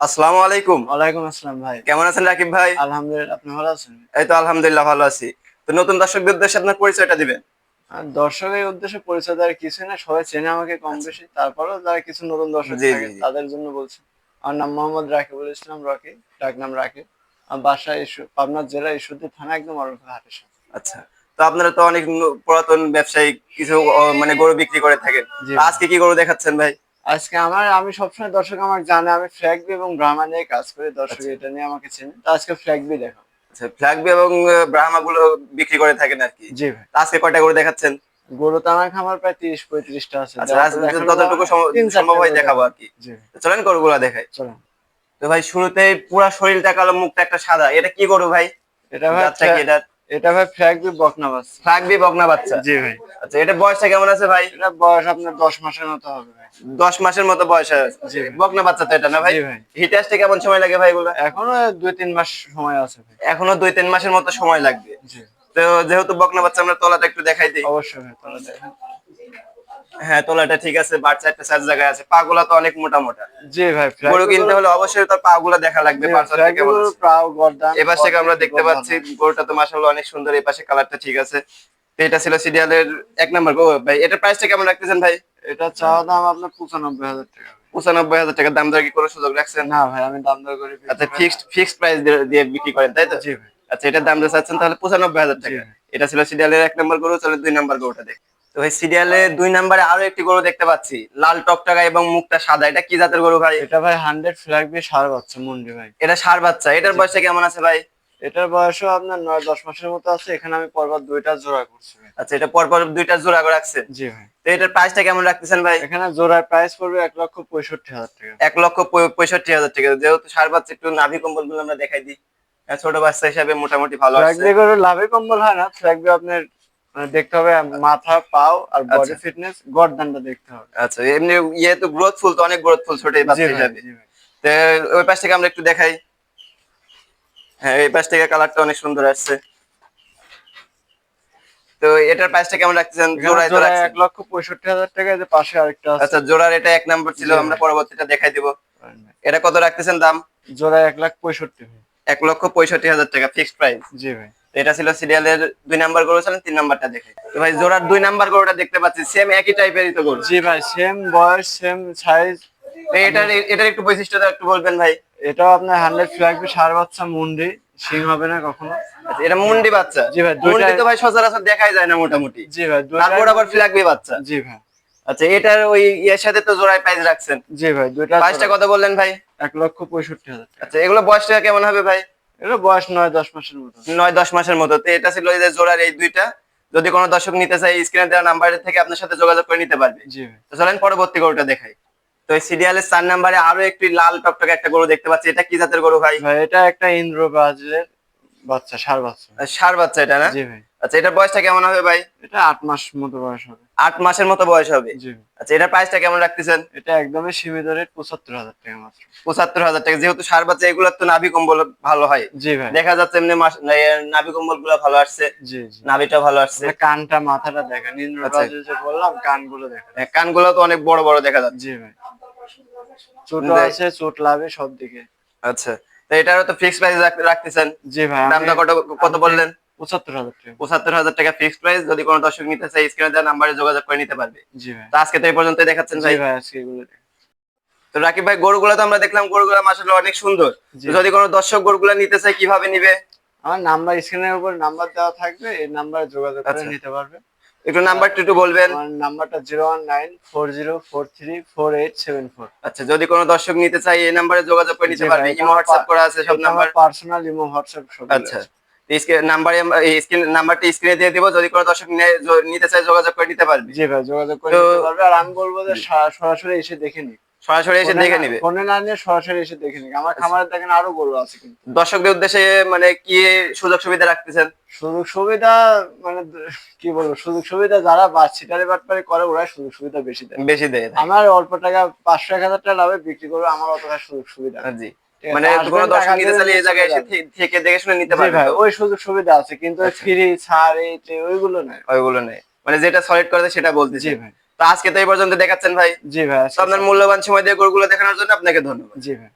আসসালামু আলাইকুম। ওয়ালাইকুম আসসালাম ভাই। কেমন আছেন রাকিব ভাই? আলহামদুলিল্লাহ আপনি ভালো আছেন? এই তো আলহামদুলিল্লাহ ভালো আছি। তো নতুন দর্শকদের উদ্দেশ্যে আপনার পরিচয়টা দিবেন। দর্শকের উদ্দেশ্যে পরিচয় দেওয়ার কিছু না সবাই চেনে আমাকে কম বেশি। তারপরেও যারা কিছু নতুন দর্শক আচ্ছা। তাদের জন্য বলছি। আমার নাম মোহাম্মদ রাকিবুল ইসলাম রকি ডাক নাম রাকিব। আমার বাসা ইস্যু পাবনা জেলা ইস্যুতে থানা একদম হাটের সাথে আচ্ছা। তো আপনারা তো অনেক পুরাতন ব্যবসায়ী কিছু মানে গরু বিক্রি করে থাকেন। আজকে কি গরু দেখাচ্ছেন ভাই? আজকে আমার আমি সবসময় দর্শক আমার জানে আমি ফ্ল্যাগবি এবং ব্রাহ্মা নিয়ে কাজ করি দর্শক আচ্ছা। এটা নিয়ে আমাকে চেনে। তো আজকে ফ্ল্যাগবি দেখো। আচ্ছা ফ্ল্যাগবি এবং ব্রাহ্মা গুলো বিক্রি করে থাকেন আর কি। জি ভাই। আজকে কয়টা করে দেখাচ্ছেন? গরু তো আমার খামার প্রায় তিরিশ পঁয়ত্রিশটা আছে। আচ্ছা যতটুকু তিন চারটে সম্ভব হয় দেখাবো আর কি। চলেন গরুগুলা দেখাই। চলেন। তো ভাই শুরুতে পুরা শরীরটা কালো মুখটা একটা সাদা। এটা কি গরু ভাই? এটা ভাই এটা এটা ভাই ফ্র্যাগবি বকনা বাস ফ্ল্যাগবি বকনা বাচ্চা। জি ভাই। আচ্ছা এটা বয়সটা কেমন আছে ভাই? এটা বয়স আপনার দশ মাসের মতো হবে ভাই। দশ মাসের মতো বয়স আছে। জি বকনা বাচ্চা তো এটা না ভাই। হিট আসতে কেমন সময় লাগে ভাই এগুলো? এখনও দুই তিন মাস সময় আছে ভাই। এখনও দুই তিন মাসের মতো সময় লাগবে। জি। তো যেহেতু বকনা বাচ্চা আমরা তলাটা একটু দেখাই দিই। অবশ্যই ভাই তাহলে দেখেন হ্যাঁ তলাটা ঠিক আছে বাচ্চা একটা সাইজ জায়গায় আছে। পা গুলা তো অনেক মোটা মোটা জি ভাই গরু কিনতে হলে অবশ্যই তার পা গুলা দেখা লাগবে বাচ্চাটা কেমন আছে। প্রাও গর্দান এ পাশ থেকে আমরা দেখতে পাচ্ছি গরুটা তো মাসাল্লাহ অনেক সুন্দর এই পাশে কালারটা ঠিক আছে। তো এটা ছিল সিরিয়ালের এক নম্বর গো ভাই এটার প্রাইসটা কেমন রাখতেছেন ভাই? এটা চাওয়া দাম আপনার পঁচানব্বই হাজার টাকা। পঁচানব্বই হাজার টাকা দাম দর কি করে সুযোগ রাখছেন? না ভাই আমি দাম দর করে আচ্ছা ফিক্সড ফিক্সড প্রাইস দিয়ে বিক্রি করেন তাই তো? জি ভাই। আচ্ছা এটার দাম যে চাচ্ছেন তাহলে পঁচানব্বই হাজার টাকা। এটা ছিল সিরিয়ালের এক নম্বর গরু চলে দুই নম্বর গরুটা দেখ। তো ভাই সিরিয়ালে দুই নম্বরে আরও একটি গরু দেখতে পাচ্ছি। লাল টকটকা এবং মুখটা সাদা। এটা কি জাতের গরু ভাই? এটা ভাই হান্ড্রেড ফ্ল্যাগ দিয়ে সার বাচ্চা মুন্ডি ভাই। এটা সার বাচ্চা। এটার বয়সটা কেমন আছে ভাই? এটার বয়সও আপনার নয় দশ মাসের মতো আছে। এখানে আমি পরবার দুইটা জোড়া করছি আচ্ছা এটা পরপর দুইটা জোড়া করে রাখছেন? জি ভাই। তো এটার প্রাইসটা কেমন রাখতেছেন ভাই? এখানে জোড়ার প্রাইস পড়বে এক লক্ষ পঁয়ষট্টি হাজার টাকা। এক লক্ষ পঁয়ষট্টি হাজার টাকা। যেহেতু সার বাচ্চা একটু নাভি কম্বলগুলো আমরা দেখাই দিই। হ্যাঁ, ছোট বাচ্চা হিসাবে মোটামুটি ভালো আছে। লাভে কম্বল হয় না। ফ্ল্যাগ আপনার মানে দেখতে হবে মাথা পাও আর বডি আচ্ছা। ফিটনেস গর্দানটা দেখতে হবে। আচ্ছা এমনি ইয়ে তো গ্রোথফুল তো অনেক গ্রোথফুল ছোট এই জি বাচ্চা। তো ওই পাশ থেকে আমরা একটু দেখাই। হ্যাঁ এই পাশ থেকে কালারটা অনেক সুন্দর আসছে। তো এটার প্রাইসটা কেমন রাখতেছেন? জোড়ায় তো রাখছেন। এক লক্ষ পঁয়ষট্টি হাজার টাকা যে পাশে আরেকটা আছে। আচ্ছা জোড়ার এটা এক নাম্বার ছিল আমরা পরবর্তীটা দেখাই দিব। এটা কত রাখতেছেন দাম? জোড়ায় এক লাখ পঁয়ষট্টি ভাই। এক লক্ষ পঁয়ষট্টি হাজার টাকা ফিক্সড প্রাইস জি ভাই। এটা ছিল সিরিয়ালের দুই নাম্বার গরু ছিলেন তিন নাম্বারটা দেখে। তো ভাই জোড়ার দুই নাম্বার গরুটা দেখতে পাচ্ছি সেম একই টাইপেরই তো গরু। জি ভাই সেম বয়স সেম সাইজ এটার এটার একটু বৈশিষ্ট্যটা একটু বলবেন ভাই। এটাও আপনার হান্ড্রেড ফ্ল্যাগ সার বাচ্চা মুন্ডি সিং হবে না কখনো। আচ্ছা, এটা মুন্ডি বাচ্চা। জি ভাই, মুন্ডি তো ভাই সচরাচর দেখাই যায় না মোটামুটি। জি ভাই তারপর আবার ফ্ল্যাগবি বাচ্চা। জি ভাই। আচ্ছা এটার ওই ইয়ের সাথে তো জোড়ায় প্রাইস রাখছেন। জি ভাই দুইটা প্রাইসটা কত বললেন ভাই? এক লক্ষ পঁয়ষট্টি হাজার আচ্ছা এগুলো বয়সটা কেমন হবে ভাই? এগুলো বয়স নয় দশ মাসের মতো। নয় দশ মাসের মতো। তো এটা ছিল যে জোড়ার এই দুইটা। যদি কোনো দর্শক নিতে চাই স্ক্রিনে দেওয়া নাম্বারের থেকে আপনার সাথে যোগাযোগ করে নিতে পারবে। জি ভাই। তো চলেন পরবর্তী গরুটা দেখাই। তো এই সিরিয়ালের চার নাম্বারে আরও একটি লাল টকটকে একটা গরু দেখতে পাচ্ছি। এটা কি জাতের গরু ভাই? ভাই এটা একটা ইন্দ্র ব্রাজিলের বাচ্চা সার বাচ্চা। ষাঁড় বাচ্চা এটা না? জি ভাই। আচ্ছা এটার বয়সটা কেমন হবে ভাই? এটা আট মাস মতো বয়স হবে। আট মাসের মতো বয়স হবে? জি। আচ্ছা এটার প্রাইসটা কেমন রাখতেছেন? এটা একদমই সীমিত রেট পঁচাত্তর হাজার টাকা মাত্র। পঁচাত্তর হাজার টাকা যেহেতু ষাঁড় বাচ্চা এগুলোর তো নাভি কম্বল ভালো হয়। জি ভাই। দেখা যাচ্ছে এমনি নাভি কম্বলগুলো ভালো আসছে। জি জি। নাভিটা ভালো আসছে। কানটা মাথাটা ইন্দ্র আচ্ছা। যে বললাম কানগুলো দেখেন। হ্যাঁ, কানগুলো তো অনেক বড় বড় দেখা যাচ্ছে। জি ভাই। চোট দেখ। আছে চোট লাভে সব দিকে আচ্ছা তো এটারও তো ফিক্সড প্রাইস রাখতেছেন। জি ভাই দামটা কত কত বললেন? পঁচাত্তর হাজার টাকা। পঁচাত্তর হাজার টাকা ফিক্সড প্রাইস যদি কোনো দর্শক নিতে চাই স্ক্রিনে দেওয়া নাম্বারে যোগাযোগ করে নিতে পারবে। জি ভাই। তো আজকে তো এই পর্যন্ত দেখাচ্ছেন ভাই। ভাই আজকে এগুলো তো রাকিব ভাই গরুগুলো তো আমরা দেখলাম গরুগুলো মাসাল অনেক সুন্দর। যদি কোনো দর্শক গরুগুলো নিতে চাই কীভাবে নিবে? আমার নাম্বার স্ক্রিনের উপর নাম্বার দেওয়া থাকবে এই নাম্বারে যোগাযোগ করে আচ্ছা। নিতে পারবে। একটু নাম্বারটা একটু বলবেন। আমার নাম্বারটা zero one nine four zero four three four eight seven four আচ্ছা যদি কোনো দর্শক নিতে চাই এই নাম্বারে যোগাযোগ করে নিতে পারবে। ইমো হোয়াটসঅ্যাপ করা আছে সব নাম্বার পার্সোনাল ইমো হোয়াটসঅ্যাপ সব আচ্ছা। নাম্বারে স্ক্রিন নাম্বারটা স্ক্রিনে দিয়ে দিব যদি কোনো দর্শক নিতে চাই যোগাযোগ করে নিতে পারবে। জি ভাই যোগাযোগ করে নিতে পারবে আর আমি বলব যে সরাসরি এসে দেখে নি সরাসরি এসে দেখে নিবে। ফোনে না নিয়ে সরাসরি এসে দেখে নি আমার খামারে দেখেন আরও গরু আছে কিন্তু। দর্শকদের উদ্দেশ্যে মানে কি সুযোগ সুবিধা রাখতেছেন? সুযোগ সুবিধা মানে কি বলব সুযোগ সুবিধা যারা ছিটারি বাটপারি করে ওরা সুযোগ সুবিধা বেশি দেয়। বেশি দেয়। আমার অল্প টাকা পাঁচশো এক হাজার টাকা লাভে বিক্রি করবে আমার অতটা সুযোগ সুবিধা। জি। মানে কোনো দর্শক নিতে চাইলে এই জায়গায় এসে থেকে দেখে শুনে নিতে পারবে ভাই ওই সুযোগ সুবিধা আছে কিন্তু আচ্ছা। ফ্রি ছাড় এই ওইগুলো নাই। ওইগুলো নেই। মানে যেটা সলিড করে সেটা বলতেছি। জি ভাই। তো আজকে তো এই পর্যন্ত দেখাচ্ছেন ভাই। জি ভাই আপনার মূল্যবান সময় দিয়ে গরুগুলো দেখানোর জন্য আপনাকে ধন্যবাদ। জি ভাই।